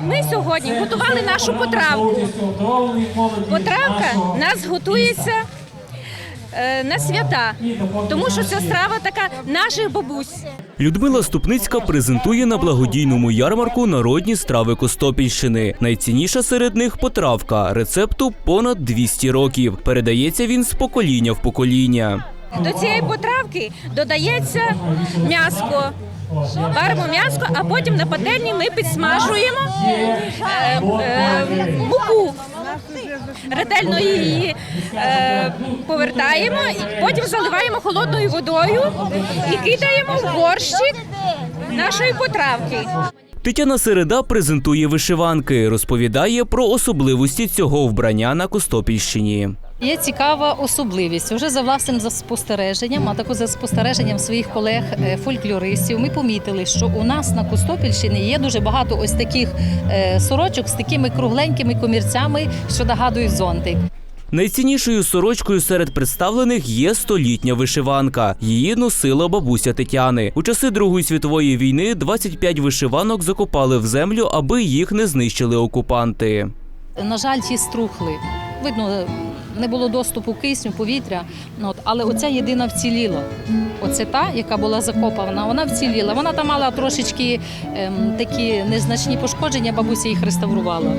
Ми сьогодні готували нашу потравку. Потравка нас готується е, на свята, тому що ця страва така наших бабусь. Людмила Ступницька презентує на благодійному ярмарку народні страви Костопільщини. Найцінніша серед них потравка. Рецепту понад 200 років. Передається він з покоління в покоління. До цієї потравки додається м'яско. Варимо м'яско, а потім на пательні ми підсмажуємо е, е, муку. Ретельно її е, повертаємо потім заливаємо холодною водою і кидаємо в горщик нашої потравки. Тетяна Середа презентує вишиванки, розповідає про особливості цього вбрання на Костопільщині. Є цікава особливість. Уже за власним спостереженням, а також за спостереженням своїх колег е, фольклористів, ми помітили, що у нас на Костопільщині є дуже багато ось таких е, сорочок з такими кругленькими комірцями, що нагадують зонтик. Найціннішою сорочкою серед представлених є столітня вишиванка. Її носила бабуся Тетяни. У часи Другої світової війни 25 вишиванок закопали в землю, аби їх не знищили окупанти. На жаль, ті струхли. Видно, не було доступу кисню, повітря. Ну, От, але оця єдина вціліла. Оце та, яка була закопана, вона вціліла. Вона там мала трошечки ем, такі незначні пошкодження, бабуся їх реставрувала.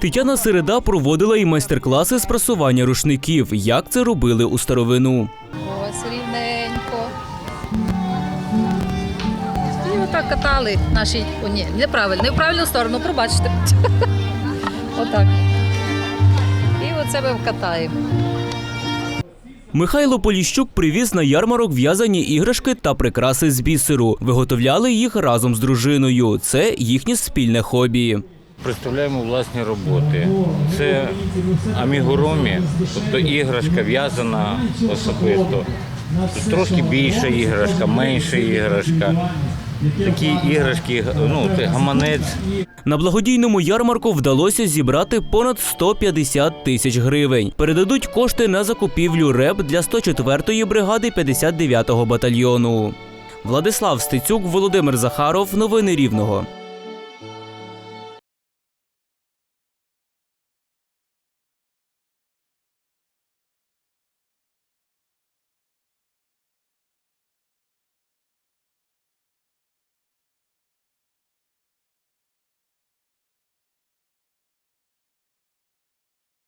Тетяна Середа проводила і майстер-класи з прасування рушників, як це робили у старовину. Ось рівненько. І отак катали наші. О, ні, неправильно, не в правильну сторону, пробачте. Отак. І оце ми вкатаємо. Михайло Поліщук привіз на ярмарок в'язані іграшки та прикраси з бісеру. Виготовляли їх разом з дружиною. Це їхнє спільне хобі. Представляємо власні роботи. Це амігуромі, тобто іграшка в'язана особисто. Трошки більша іграшка, менша іграшка. Такі іграшки, ну, гаманець. На благодійному ярмарку вдалося зібрати понад 150 тисяч гривень. Передадуть кошти на закупівлю РЕБ для 104-ї бригади 59-го батальйону. Владислав Стецюк, Володимир Захаров. Новини Рівного.